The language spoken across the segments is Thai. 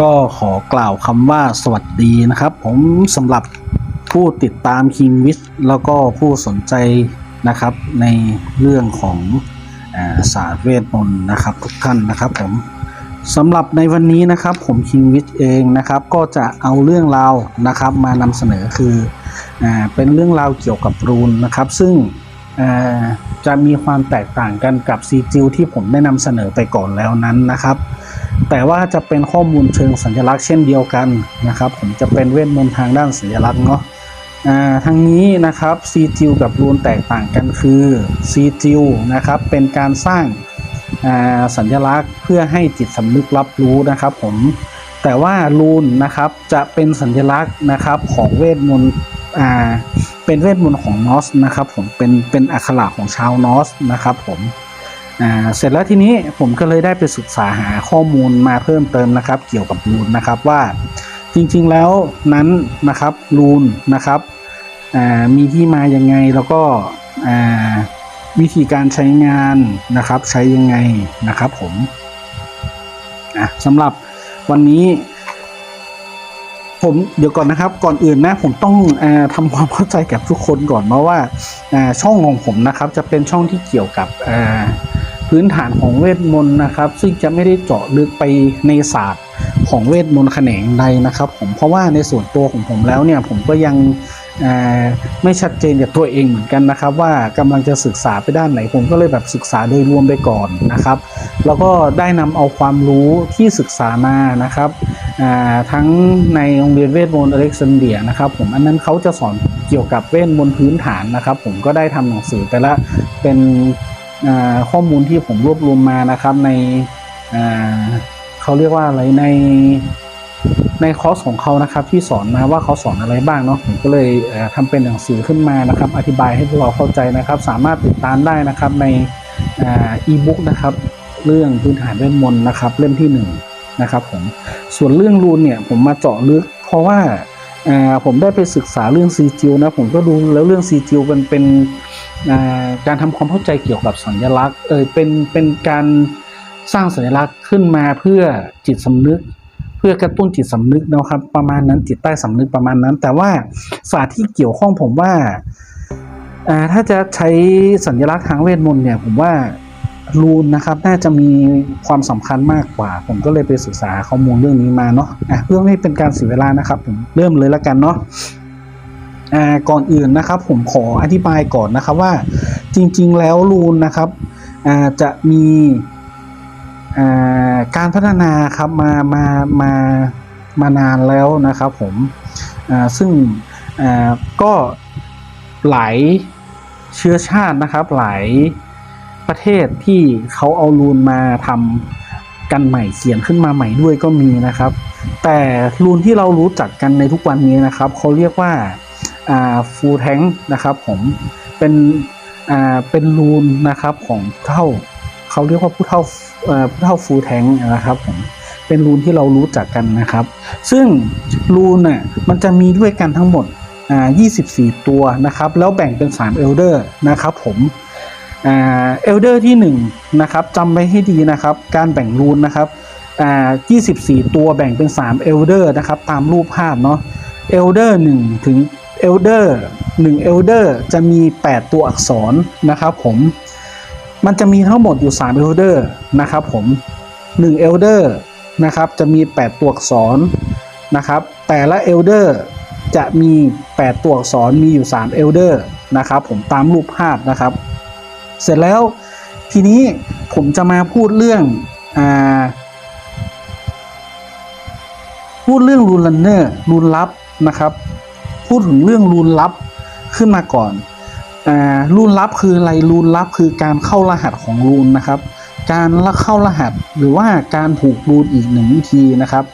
ก็ขอกล่าวคำว่าสวัสดีนะครับ ผมสำหรับผู้ติดตามคิงวิทแล้วก็ผู้สนใจนะครับในเรื่องของอาศาสตร์เวทมนต์นะครับทุกท่านนะครับผมสำหรับในวันนี้นะครับผมคิงวิทเองนะครับก็จะเอาเรื่องราวนะครับมานำเสนอคืออเป็นเรื่องราวเกี่ยวกับรูนนะครับ ซึ่งจะมีความแตกต่างกันกับซีจิลที่ผมได้นำเสนอไปก่อนแล้วนั้นนะครับ แต่ว่าจะเป็นข้อมูลเชิงสัญลักษณ์เช่นเดียวกันนะครับ ผมจะเป็นเวทมนต์ทางด้านสัญลักษณ์เนาะอ่าทางนี้นะครับซีจิลกับรูนแตกต่างกันคือซีจิลนะครับเป็นการสร้างสัญลักษณ์เพื่อให้จิตสำนึกรับรู้นะครับผมแต่ว่ารูนนะครับจะเป็นสัญลักษณ์นะครับของเวทมนต์เป็นเวทมนต์ของนอสนะครับผมเป็นเป็นอักขระของชาวนอสนะครับผม เสร็จแล้วทีนี้ผมก็เลยได้ไปศึกษาหาข้อมูลมาเพิ่มเติมนะครับ เกี่ยวกับรูนนะครับว่าจริงๆแล้วนั้นนะครับรูนนะครับมีที่มายังไงแล้วก็วิธีการใช้งานนะครับใช้ยังไงนะครับผมสำหรับวันนี้ ผมเดี๋ยวก่อนนะครับ ก่อนอื่นนะผมต้องอทำความเข้าใจกับทุกคนก่อนเนาะว่าช่องของผมนะครับ จะเป็นช่องที่เกี่ยวกับ พื้นฐานของเวทมนต์นะครับ ซึ่งจะไม่ได้เจาะลึกไปในศาสตร์ของเวทมนต์แขนงใดนะครับ ผมเพราะว่าในส่วนตัวของผมแล้วเนี่ยผมก็ยังไม่ชัดเจนกับตัวเองเหมือนกันนะครับ ว่ากำลังจะศึกษาไปด้านไหนผมก็เลยแบบศึกษาโดยรวมไปก่อนนะครับ แล้วก็ได้นำเอาความรู้ที่ศึกษามานะครับทั้งในโรงเรียนเวทมนต์อเล็กซานเดียนะครับผมอันนั้นเขาจะสอนเกี่ยวกับเวทมนต์พื้นฐานนะครับ ผมก็ได้ทำหนังสือไปแล้วเป็น ข้อมูลที่ผมรวบรวมมานะครับในเขาเรียกว่าอะไรในในคอร์สของเขานะครับที่สอนมาว่าเขาสอนอะไรบ้างเนาะผมก็เลยเอ่อทำเป็นหนังสือขึ้นมานะครับ อธิบายให้พวกเราเข้าใจนะครับ สามารถติดตามได้นะครับในอีบุ๊กนะครับ เรื่องพื้นฐานเวทมนต์นะครับ เล่มที่หนึ่งนะครับผมส่วนเรื่องรูนเนี่ยผมมาเจาะลึก เพราะว่าผมได้ไปศึกษาเรื่องซีจิวนะผมก็ดูแล้วเรื่องซีจิวมันเป็น การทำความเข้าใจเกี่ยวกับสัญลักษณ์เออเป็นเป็นการสร้างสัญลักษณ์ขึ้นมาเพื่อจิตสำนึก เพื่อกระตุ้นจิตสำนึกนะครับ ประมาณนั้นจิตใต้สำนึกประมาณนั้น แต่ว่าศาสตร์ที่เกี่ยวข้องผมว่าอ่าถ้าจะใช้สัญลักษณ์ทางเวทมนต์เนี่ยผมว่ารูนนะครับน่าจะมีความสำคัญมากกว่า ผมก็เลยไปศึกษาข้อมูลเรื่องนี้มาเนาะะเพื่อไม่เป็นการเสียเวลานะครับ ผมเริ่มเลยแล้วกันเนาะ อ่าก่อนอื่นนะครับผมขออธิบายก่อนนะครับว่าจริงๆแล้วรูนนะครับอ่าจะมีอ่าการพัฒนาครับมามามามานานแล้วนะครับผมอ่าซึ่งอ่าก็หลายเชื้อชาตินะครับหลายประเทศที่เขาเอารูนมาทำกันใหม่เขียนขึ้นมาใหม่ด้วยก็มีนะครับ แต่รูนที่เรารู้จักกันในทุกวันนี้นะครับเขาเรียกว่า อ่าฟูแทงนะครับผมเป็นอ่าเป็นรูนนะครับของเท่าเขาเรียกว่าผู้เท่าผู้เท่าฟูลแทงนะครับผมเป็นรูนที่เรารู้จักกันนะครับ ซึ่งรูนน่ะมันจะมีด้วยกันทั้งหมด24 ตัวนะครับ แล้วแบ่งเป็น 3 เอลเดอร์นะครับผมเอลเดอร์ที่1นะครับจำไว้ให้ดีนะครับ การแบ่งรูนนะครับ24 ตัวแบ่งเป็น 3 เอลเดอร์นะครับ ตามรูปภาพเนาะเอลเดอร์1ถึง เอลเดอร์1เอลเดอร์จะมี 8 ตัวอักษรนะครับผม มันจะมีทั้งหมดอยู่3เอลเดอร์นะครับผม1เอลเดอร์นะครับจะมี 8 ตัวอักษรนะครับแต่ละเอลเดอร์จะมี 8 ตัวอักษรมีอยู่3เอลเดอร์นะครับผมตามรูปภาพนะครับ เสร็จแล้วทีนี้ผมจะมาพูดเรื่องอ่าพูดเรื่องรูนลันเนอร์รูนลับนะครับ พูดถึงเรื่องรูนลับขึ้นมาก่อนอ่ารูนลับคืออะไรรูนลับคือการเข้ารหัสของรูนนะครับ การเข้ารหัสหรือว่าการผูกรูนอีกหนึ่งวิธีนะครับ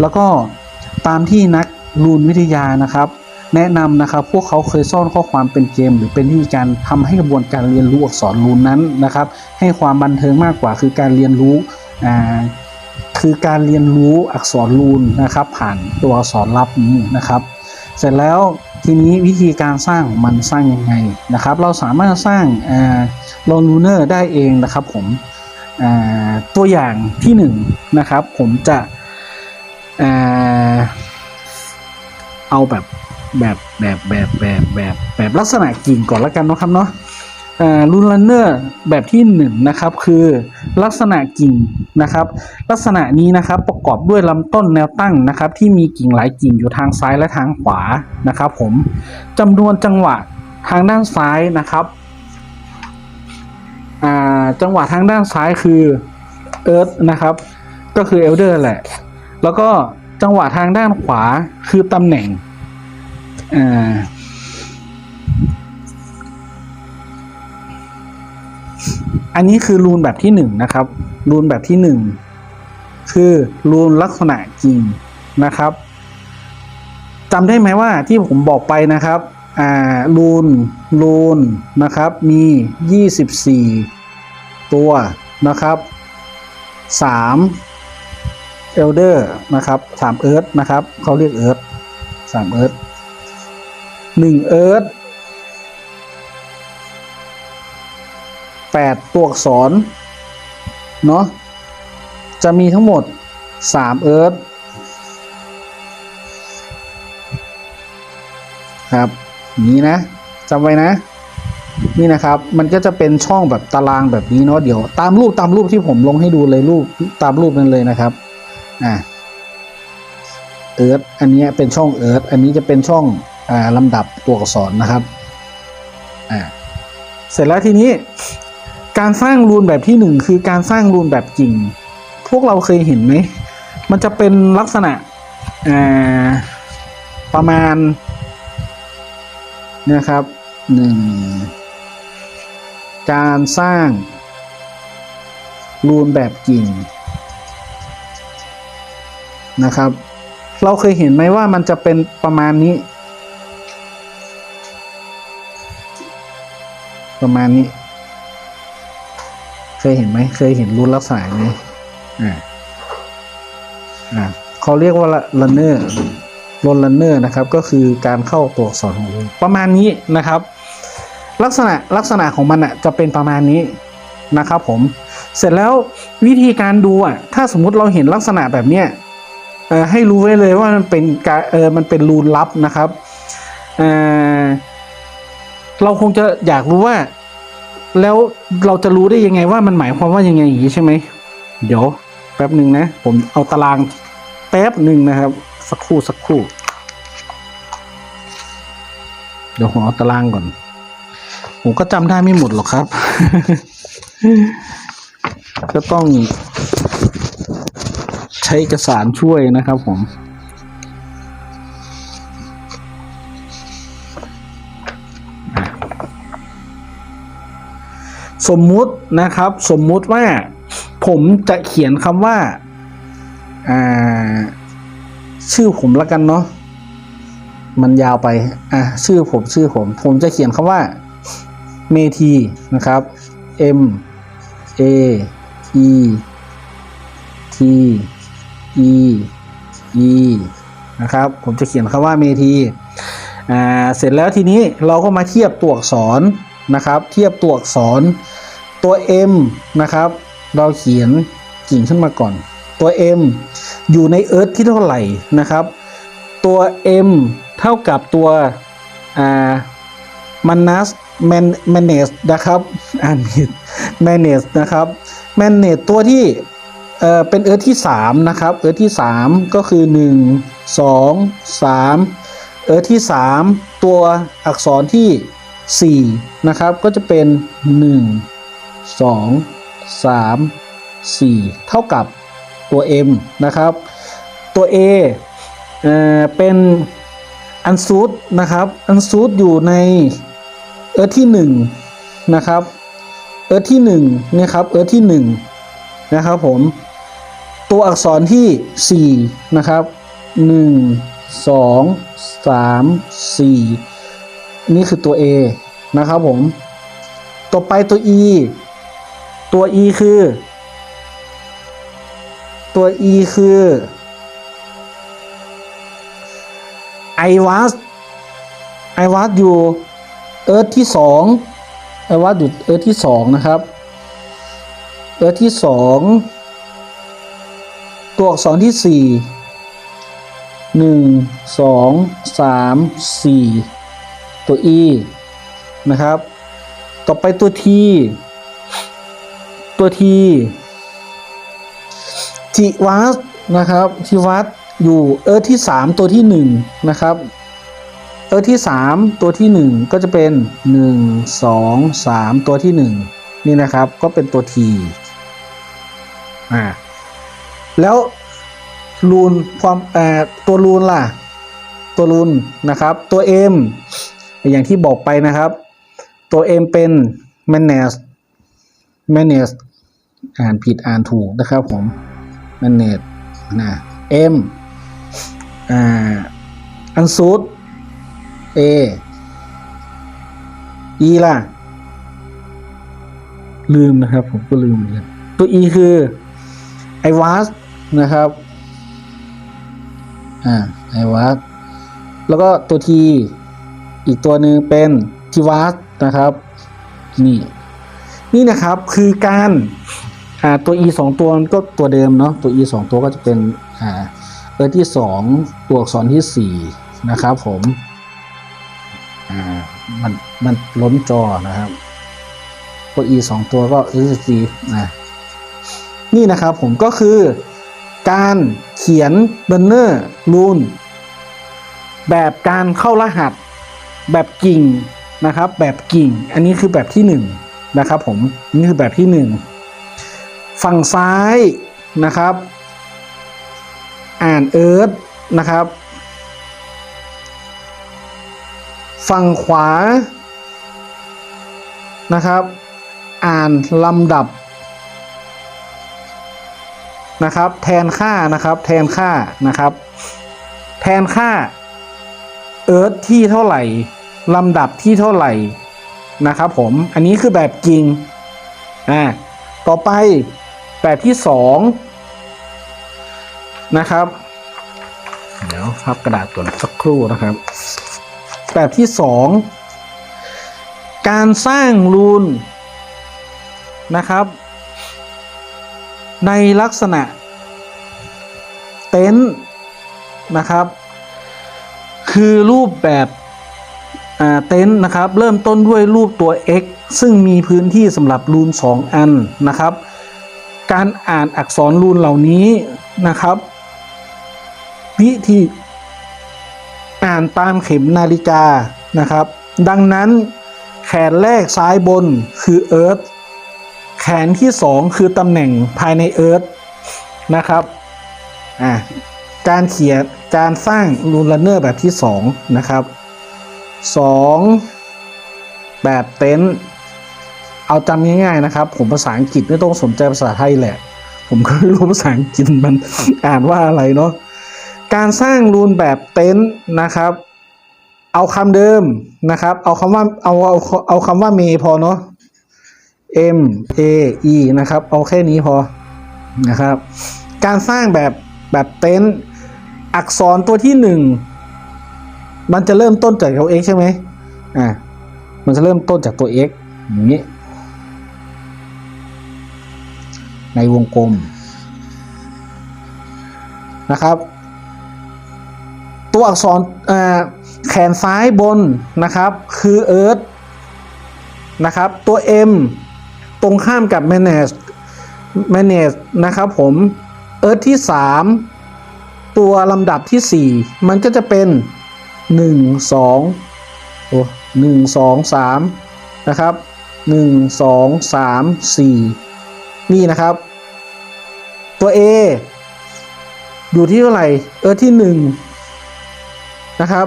แล้วก็ตามที่นักรูนวิทยานะครับ แนะนำนะครับ พวกเขาเคยซ่อนข้อความเป็นเกม หรือเป็นวิธีการทำให้กระบวนการเรียนรู้อักษรรูนนั้นนะครับ ให้ความบันเทิงมากกว่าคือการเรียนรู้อ่าคือการเรียนรู้อักษรรูนนะครับ ผ่านตัวอักษรลับนี้นะครับ เสร็จแล้วทีนี้วิธีการสร้างของมันสร้างยังไงนะครับ เราสามารถสร้างโลนูเนอร์ได้เองนะครับผมตัวอย่างที่หนึ่งนะครับ ผมจะเอาแบบแบบแบบแบบแบบแบบแบบลักษณะกิ่งก่อนแล้วกันนะครับเนาะ รูนลันเนอร์แบบที่หนึ่งนะครับคือลักษณะกิ่งนะครับ ลักษณะนี้นะครับประกอบด้วยลำต้นแนวตั้งนะครับ ที่มีกิ่งหลายกิ่งอยู่ทางซ้ายและทางขวานะครับ ผมจำนวนจังหวะทางด้านซ้ายนะครับจังหวะทางด้านซ้ายคือเอิร์ธนะครับ ก็คือเอลเดอร์แหละ แล้วก็จังหวะทางด้านขวาคือตำแหน่งอ่า อันนี้คือรูนแบบที่หนึ่งนะครับ รูนแบบที่หนึ่งคือรูนลักษณะกิ่งนะครับจำได้ไหมว่าที่ผมบอกไปนะครับอ่ารูนรูนนะครับมียี่สิบสี่ตัวนะครับสามเอลเดอร์นะครับสามเอิร์ธนะครับเขาเรียกเอิร์ธสามเอิร์ธหนึ่งเอิร์ธ แปดตัวอักษรเนาะจะมีทั้งหมดสามเอิร์ธครับนี้นะจำไว้นะ นี่นะครับมันก็จะเป็นช่องแบบตารางแบบนี้เนาะเดี๋ยวตามรูปตามรูปที่ผมลงให้ดูเลยรูปตามรูปนั้นเลยนะครับอ่าเอิร์ธอันนี้เป็นช่องเอิร์ธอันนี้จะเป็นช่องอ่าลำดับตัวอักษรนะครับอ่าเสร็จแล้วทีนี้ การสร้างรูนแบบที่หนึ่งคือการสร้างรูนแบบจริงพวกเราเคยเห็นไหม มันจะเป็นลักษณะประมาณนะครับหนึ่งการสร้างรูนแบบกิ่งนะครับ เราเคยเห็นไหมว่ามันจะเป็นประมาณนี้ ประมาณนี้ เคยเห็นไหมเคยเห็นรูนลักษณะนี้อ่าอ่าเขาเรียกว่า runner รน runner นะครับ ก็คือการเข้าตัวอักษรของรูประมาณนี้นะครับ ลักษณะลักษณะของมันอะจะเป็นประมาณนี้นะครับผมเสร็จแล้ววิธีการดูอะถ้าสมมุติเราเห็นลักษณะแบบเนี้ยให้รู้ไว้เลยว่ามันเป็นการเออมันเป็นรูนลับนะครับเเราคงจะอยากรู้ว่า แล้วเราจะรู้ได้ยังไงว่ามันหมายความว่ายังไงอย่างนี้ใช่ไหม เดี๋ยวแป๊บหนึ่งนะ ผมเอาตารางแป๊บหนึ่งนะครับ สักครู่สักครู่ เดี๋ยวผมเอาตารางก่อน ผมก็จำได้ไม่หมดหรอกครับ ก็ต้องใช้เอกสารช่วยนะครับผม มมุตินะครับสมมุติว่าผมจะเขียนคำว่าอ่าชื่อผมละกันเนาะมันยาวไปอะชื่อผมชื่อผม ผมจะเขียนคำว่าเมทีนะครับ M A E T E E นะครับ ผมจะเขียนคำว่าเมทีอ่าเสร็จแล้วทีนี้เราก็มาเทียบตัวอักษรนะครับ เทียบตัวอักษร ตัว M นะครับ เราเขียนกิ่งขึ้นมาก่อน ตัว M อยู่ในเอิร์ธที่เท่าไหร่นะครับ ตัว M เท่ากับตัวมันนัสแมนแมนเนสนะครับอ่านผิดแมนเนสนะครับแมนเนสตัวที่เอ่อเป็นเอิร์ธที่ 3 นะครับเอิร์ธที่ 3 ก็คือ 1 2 3 เอิร์ธที่ 3 ตัวอักษรที่ 4 นะครับ ก็จะเป็น 1 2 3 4 เท่ากับตัว M นะครับ ตัว A เอ่อเป็นอันซูดนะครับ อันซูดอยู่ในเอิร์ธที่หนึ่งนะครับเอิร์ธที่หนึ่งเนี่ครับเอิร์ธที่หนึ่งนะครับผมตัวอักษรที่สี่นะครับหนึ่งสองสามสี่นี่คือตัว A นะครับผม ต่อไปตัว E ตัว E คือ ตัว E คือ ไอวัสไอวัสอยู่เอิร์ธที่สองไอวัสอยู่เอิร์ธที่สองนะครับ เอิร์ธที่สองตัวอักษรที่สี่หนึ่งสองสามสี่ตัว e นะครับ ต่อไปตัว t ตัว t ทิวัสนะครับทิวัสอยู่เอิร์ธที่สามตัวที่หนึ่งนะครับเอิร์ธที่สามตัวที่หนึ่งก็จะเป็นหนึ่งสองสามตัวที่หนึ่งนี่นะครับก็เป็นตัว t อ่าแล้วรูนความเอ่อตัวรูนล่ะ ตัวรูนนะครับตัว m อย่างที่บอกไปนะครับ ตัว m เป็น manage manage อ่านผิดอ่านถูกนะครับผม manage นะ m อ่าอันซูด a e ล่ะ ลืมนะครับ ผมก็ลืมเหมือนกันตัว e คือ i w a s นะครับ อ่า i w a s แล้วก็ตัว t อีกตัวหนึ่งเป็น t w a s นะครับ นี่ นี่นะครับคือการตัว e สองตัวก็ตัวเดิมเนาะตัว e สองตัวก็จะเป็นอ่าเออที่สองตัวอักษรที่สี่นะครับผมอ่ามันมันล้นจอนะครับตัว e สองตัวก็ s c นะนี่นะครับผมก็คือการเขียน banner rule แบบการเข้ารหัสแบบกิ่งนะครับ แบบกิ่ง อันนี้คือแบบที่ห นะครับผมนี่คือแบบที่หนึ่งฝั่งซ้ายนะครับ อ่านเอิร์ธนะครับ ฝั่งขวานะครับ อ่านลำดับนะครับ แทนค่านะครับ แทนค่านะครับ แทนค่าเอิร์ธที่เท่าไหร่ลำดับที่เท่าไหร่ นะครับผมอันนี้คือแบบจริงอ่าต่อไปแบบที่สองนะครับ เดี๋ยวพับกระดาษตัวสักครู่นะครับ แบบที่สองการสร้างรูนนะครับ ในลักษณะเต็นท์นะครับ คือรูปแบบ เต็นท์นะครับเริ่มต้นด้วยรูปตัว x ซึ่งมีพื้นที่สำหรับรูน 2 อันนะครับ การอ่านอักษรรูนเหล่านี้นะครับ วิธีอ่านตามเข็มนาฬิกานะครับ ดังนั้นแขนแรกซ้ายบนคือ Earth แขนที่ 2 คือตำแหน่งภายใน Earth นะครับอ่าการเขียนการสร้างรูน Runner แบบที่ 2 นะครับ 2 แบบเต็นท์เอาจำง่ายๆนะครับ ผมภาษาอังกฤษไม่ต้องสนใจภาษาไทยแหละ ผมก็ไม่รู้ภาษาอังกฤษมันอ่านว่าอะไรเนาะการสร้างรูนแบบเต็นท์นะครับ เอาคำเดิมนะครับ เอาคำว่าเอาเอาเอาคำว่าเมพอเนาะ M A E นะครับ เอาแค่นี้พอนะครับ การสร้างแบบแบบเต็นท์อักษรตัวที่หนึ่ง มันจะเริ่มต้นจากตัว x ใช่ไหมอ่ามันจะเริ่มต้นจากตัว x อย่างนี้ ในวงกลมนะครับ ตัวอักษรแขนซ้ายบนนะครับ คือ Earth นะครับ ตัว M ตรงข้ามกับ manage manage นะครับผม Earth ที่ 3 ตัวลำดับที่ 4 มันก็จะเป็น 1 2โอ้หนึ่งสองสามนะครับหนึ่งสองสามสี่นี่นะครับ ตัว A อยู่ที่เท่าไหร่ เออที่หนึ่งนะครับ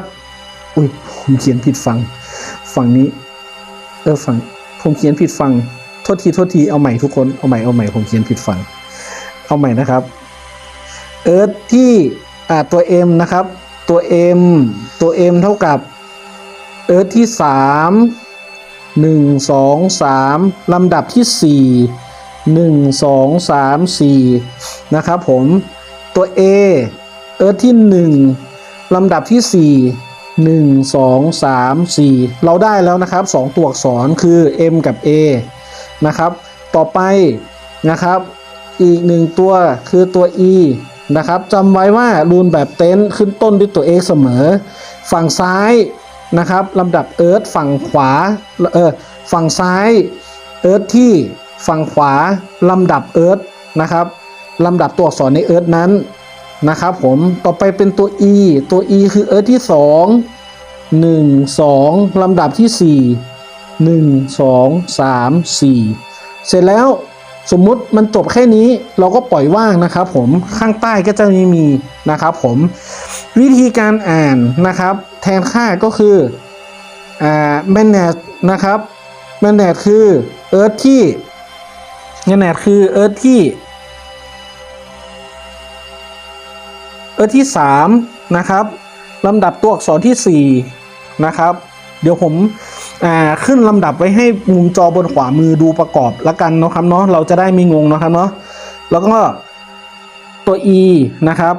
อุ้ยผมเขียนผิดฝั่งฝั่งนี้ เออฝั่งผมเขียนผิดฝั่งโทษทีโทษทีเอาใหม่ทุกคนเอาใหม่เอาใหม่ผมเขียนผิดฝั่งเอาใหม่นะครับ เอิร์ธที่อ่าตัว M นะครับ ตัว M ตัว M เท่ากับเอิร์ธที่สามหนึ่งสองสามลำดับที่สี่หนึ่งสองสามสี่นะครับผมตัว A เอิร์ธที่หนึ่งลำดับที่สี่หนึ่งสองสามสี่เราได้แล้วนะครับสองตัวอักษรคือ M กับ A นะครับ ต่อไปนะครับ อีกหนึ่งตัวคือตัว E นะครับจำไว้ว่ารูนแบบเต็นท์ขึ้นต้นด้วยตัว x เสมอ ฝั่งซ้ายนะครับลำดับเอิร์ธฝั่งขวาเออฝั่งซ้ายเอิร์ธที่ฝั่งขวาลำดับเอิร์ธนะครับลำดับตัวอักษรในเอิร์ธนั้นนะครับผมต่อไปเป็นตัว e ตัว e คือเอิร์ธที่ 2 1 2ลำดับที่ 4 1 2 3 4 เสร็จแล้ว สมมุติมันจบแค่นี้เราก็ปล่อยว่างนะครับผมข้างใต้ก็จะมีมีนะครับผมวิธีการอ่านนะครับ แทนค่าก็คืออ่าแมนเนตนะครับแมนเนตคือเอิร์ธที่แมนเนตคือเอิร์ธที่เอิร์ธที่3นะครับลำดับตัวอักษรที่4นะครับ เดี๋ยวผม ขึ้นลำดับไว้ให้มุมจอบนขวามือดูประกอบละกันนะครับเนาะเราจะได้ไม่งงนะครับเนาะแล้วก็ตัว e นะครับ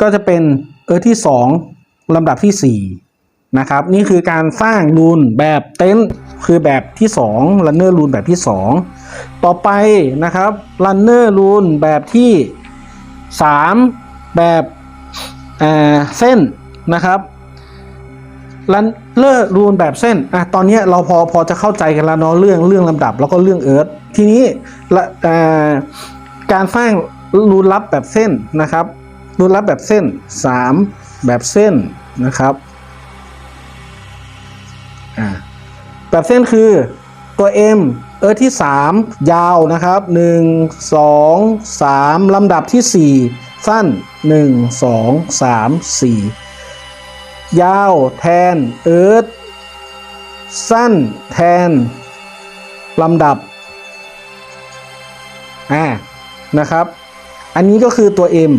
ก็จะเป็นเออที่ 2ลำดับที่ 4 นะครับ นี่คือการสร้างรูนแบบเต็นท์คือแบบที่2 runner รูนแบบที่ 2 ต่อไปนะครับ runner รูนแบบที่ 3 แบบอ่าเส้นนะครับรัน เลอร์รูนแบบเส้นอะตอนนี้เราพอพอจะเข้าใจกันแล้วเนาะเรื่องเรื่องลำดับแล้วก็เรื่องเอิร์ธทีนี้ละอ่าการสร้างรูนลับแบบเส้นนะครับ รูนลับแบบเส้น 3 แบบเส้นนะครับแบบเส้นคือตัว M เอิร์ธที่ 3 ยาวนะครับ 1 2 3ลำดับที่ 4 สั้น 1 2 3 4 ยาวแทนเอิร์ธสั้นแทนลำดับอ่านะครับ อันนี้ก็คือตัว M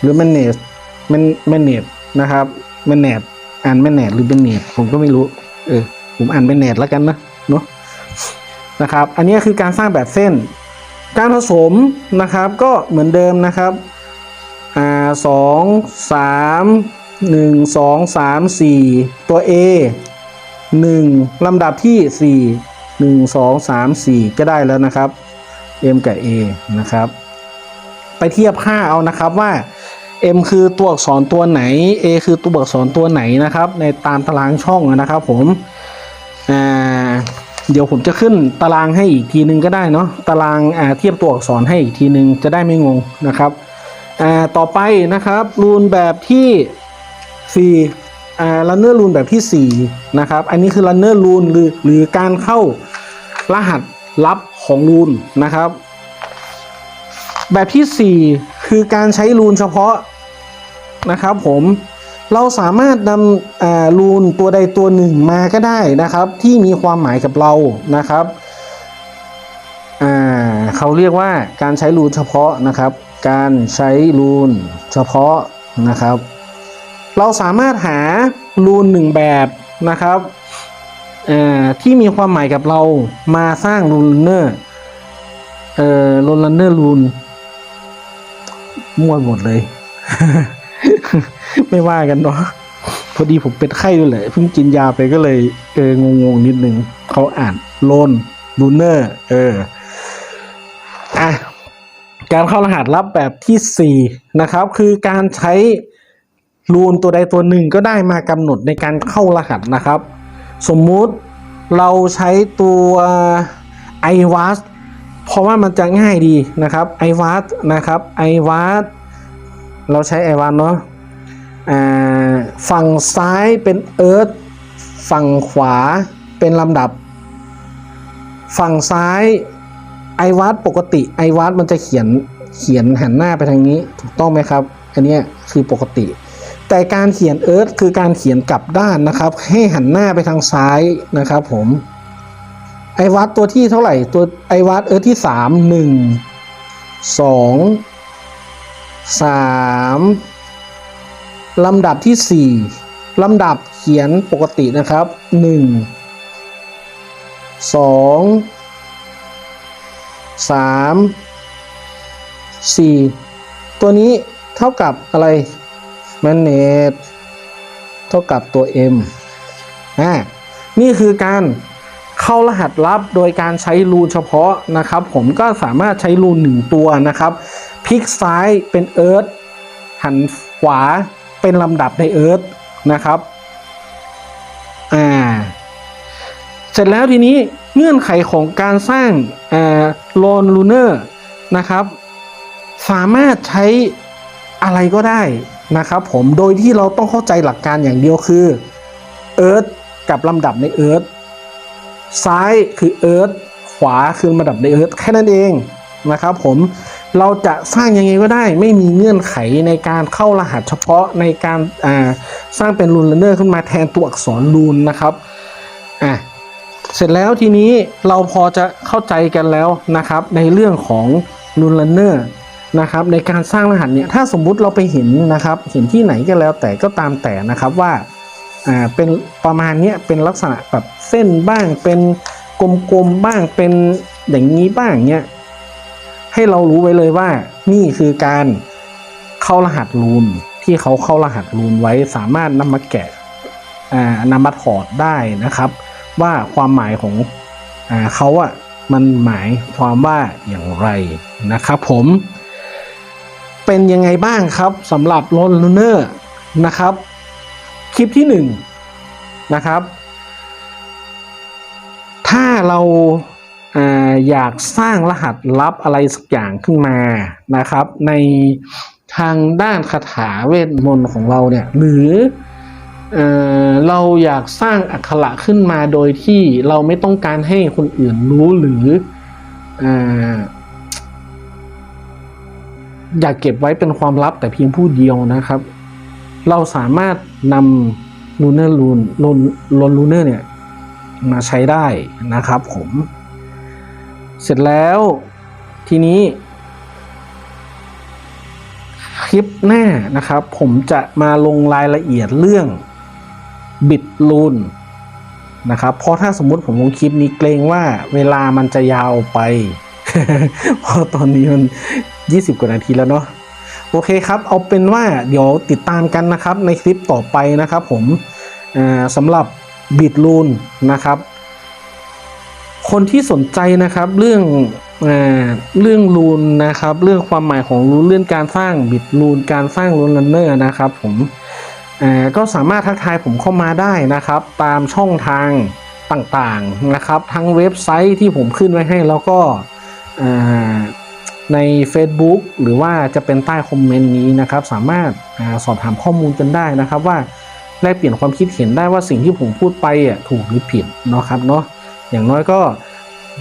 หรือ manage manage นะครับ manage อ่าน manage หรือ manage ผมก็ไม่รู้ เออ ผมอ่าน manage แล้วกันนะเนาะนะครับ อันนี้คือการสร้างแบบเส้น การผสมนะครับก็เหมือนเดิมนะครับ อ่าสองสาม หนึ่งสองสามสี่ตัว A หนึ่งลำดับที่สี่หนึ่งสองสามสี่ก็ได้แล้วนะครับ M กับ A นะครับ ไปเทียบค่าเอานะครับว่า M คือตัวอักษรตัวไหน A คือตัวอักษรตัวไหนนะครับ ในตามตารางช่องนะครับผมอ่าเดี๋ยวผมจะขึ้นตารางให้อีกทีนึงก็ได้เนาะตารางอ่าเทียบตัวอักษรให้อีกทีนึงจะได้ไม่งงนะครับอ่าต่อไปนะครับ รูนแบบที่ 4อ่า runner รูนแบบที่ 4 นะครับ อันนี้คือ runner รูนหรือหรือการเข้ารหัสลับของรูนนะครับ แบบที่ 4 คือการใช้รูนเฉพาะนะครับผมเราสามารถนำรูนตัวใดตัวหนึ่งมาก็ได้นะครับ ที่มีความหมายกับเรานะครับเขาเรียกว่าการใช้รูนเฉพาะนะครับ การใช้รูนเฉพาะนะครับ เราสามารถหารูนหนึ่งแบบนะครับที่มีความหมายกับเรามาสร้างรูนเนอร์เอ่อรูนเนอร์รูนมั่วหมดเลย ไม่ว่ากันเนาะพอดีผมเป็นไข้ด้วยแหละเพิ่งกินยาไปก็เลยเอองงๆนิดนึงเขาอ่านโลนลูเนอร์เอออะการเข้ารหัสลับแบบที่ 4 นะครับ คือการใช้ รูนตัวใดตัวหนึ่งก็ได้มากำหนดในการเข้ารหัสนะครับ สมมุติเราใช้ตัว i w a s เพราะว่ามันจะง่ายดีนะครับ i w a s นะครับ i w a s เราใช้ i w a s เนาะฝั่งซ้ายเป็น Earth ฝั่งขวาเป็นลำดับ ฝั่งซ้ายไอวัดปกติไอวัดมันจะเขียนเขียนหันหน้าไปทางนี้ถูกต้องไหมครับ อันนี้คือปกติ แต่การเขียนเอิร์ธคือการเขียนกลับด้านนะครับ ให้หันหน้าไปทางซ้ายนะครับผมไอวัดตัวที่เท่าไหร่ตัวไอวัดเอิร์ธที่สามหนึ่งสองสามลำดับที่สี่ลำดับเขียนปกตินะครับหนึ่งสองสามสี่ตัวนี้เท่ากับอะไร manage เท่ากับตัว m อ่านี่คือการเข้ารหัสลับโดยการใช้รูนเฉพาะนะครับ ผมก็สามารถใช้รูนหนึ่งตัวนะครับพพลิกซ้ายเป็นเอิร์ธหันขวาเป็นลำดับในเอิร์ธนะครับอ่าเสร็จแล้วทีนี้เงื่อนไขของการสร้างโลนลูเนอร์นะครับ สามารถใช้อะไรก็ได้ นะครับผมโดยที่เราต้องเข้าใจหลักการอย่างเดียวคือเอิร์ธกับลำดับในเอิร์ธซ้ายคือเอิร์ธขวาคือลำดับในเอิร์ธแค่นั้นเองนะครับผมเราจะสร้างยังไงก็ได้ไม่มีเงื่อนไขในการเข้ารหัสเฉพาะในการาสร้างเป็นรูนเลนเนอร์ขึ้นมาแทนตัวอักษรรูนนะครับอะเสร็จแล้วทีนี้เราพอจะเข้าใจกันแล้วนะครับในเรื่องของ r u n e r นอร์ นะครับในการสร้างรหัสเนี่ยถ้าสมมุติเราไปเห็นนะครับ เห็นที่ไหนก็แล้วแต่ก็ตามแต่นะครับว่าอ่าเป็นประมาณเนี้ยเป็นลักษณะแบบเส้นบ้างเป็นกลมๆบ้างเป็นอย่างนี้บ้างเนี่ยให้เรารู้ไว้เลยว่านี่คือการเข้ารหัสรูนที่เขาเข้ารหัสรูนไว้สามารถนำมาแกะอ่านำมาถอดได้นะครับ ว่าความหมายของอ่าเขาอะมันหมายความว่าอย่างไรนะครับผม เป็นยังไงบ้างครับสำหรับโรลลูเนอร์นะครับ คลิปที่หนึ่งนะครับ ถ้าเราอยากสร้างรหัสลับอะไรสักอย่างขึ้นมานะครับ ในทางด้านคาถาเวทมนต์ของเราเนี่ยหรือเออเราอยากสร้างอักขระขึ้นมาโดยที่เราไม่ต้องการให้คนอื่นรู้หรืออ อยากเก็บไว้เป็นความลับแต่เพียงผู้เดียวนะครับ เราสามารถนำลูเนอร์ลูนลนลนลูเนอร์เนี่ยมาใช้ได้นะครับผม เสร็จแล้วทีนี้คลิปหน้านะครับ ผมจะมาลงรายละเอียดเรื่องบิดลูนนะครับ เพราะถ้าสมมุติผมลงคลิปนี้เกรงว่าเวลามันจะยาวไป เพราะตอนนี้มัน 20 กว่านาทีแล้วเนาะโอเคครับเอาเป็นว่าเดี๋ยวติดตามกันนะครับในคลิปต่อไปนะครับผมสำหรับบิดลูนนะครับ คนที่สนใจนะครับเรื่องอ่าเรื่องรูนนะครับ เรื่องความหมายของรูนเรื่องการสร้างบิดรูนการสร้างรูนลันเนอร์นะครับผมก็สามารถทักทายผมเข้ามาได้นะครับ ตามช่องทางต่างๆนะครับ ทั้งเว็บไซต์ที่ผมขึ้นไว้ให้แล้วก็ ใน Facebook หรือว่าจะเป็นใต้คอมเมนต์นี้นะครับ สามารถสอบถามข้อมูลกันได้นะครับว่าแลกเปลี่ยนความคิดเห็นได้ว่าสิ่งที่ผมพูดไปอะถูกหรือผิดเนาะครับเนาะอย่างน้อยก็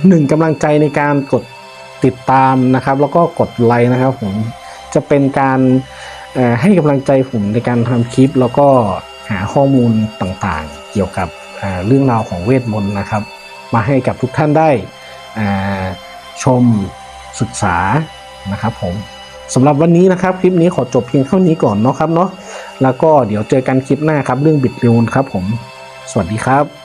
หนึ่งกำลังใจในการกดติดตามนะครับ แล้วก็กดไลค์นะครับผมจะเป็นการให้กำลังใจผมในการทำคลิป แล้วก็หาข้อมูลต่างๆ เกี่ยวกับเรื่องราวของเวทมนต์นะครับ มาให้กับทุกท่านได้ชม ศึกษานะครับผมสำหรับวันนี้นะครับคลิปนี้ขอจบเพียงเท่านี้ก่อนเนาะครับเนาะแล้วก็เดี๋ยวเจอกันคลิปหน้าครับเรื่องบิดรูนครับผม สวัสดีครับ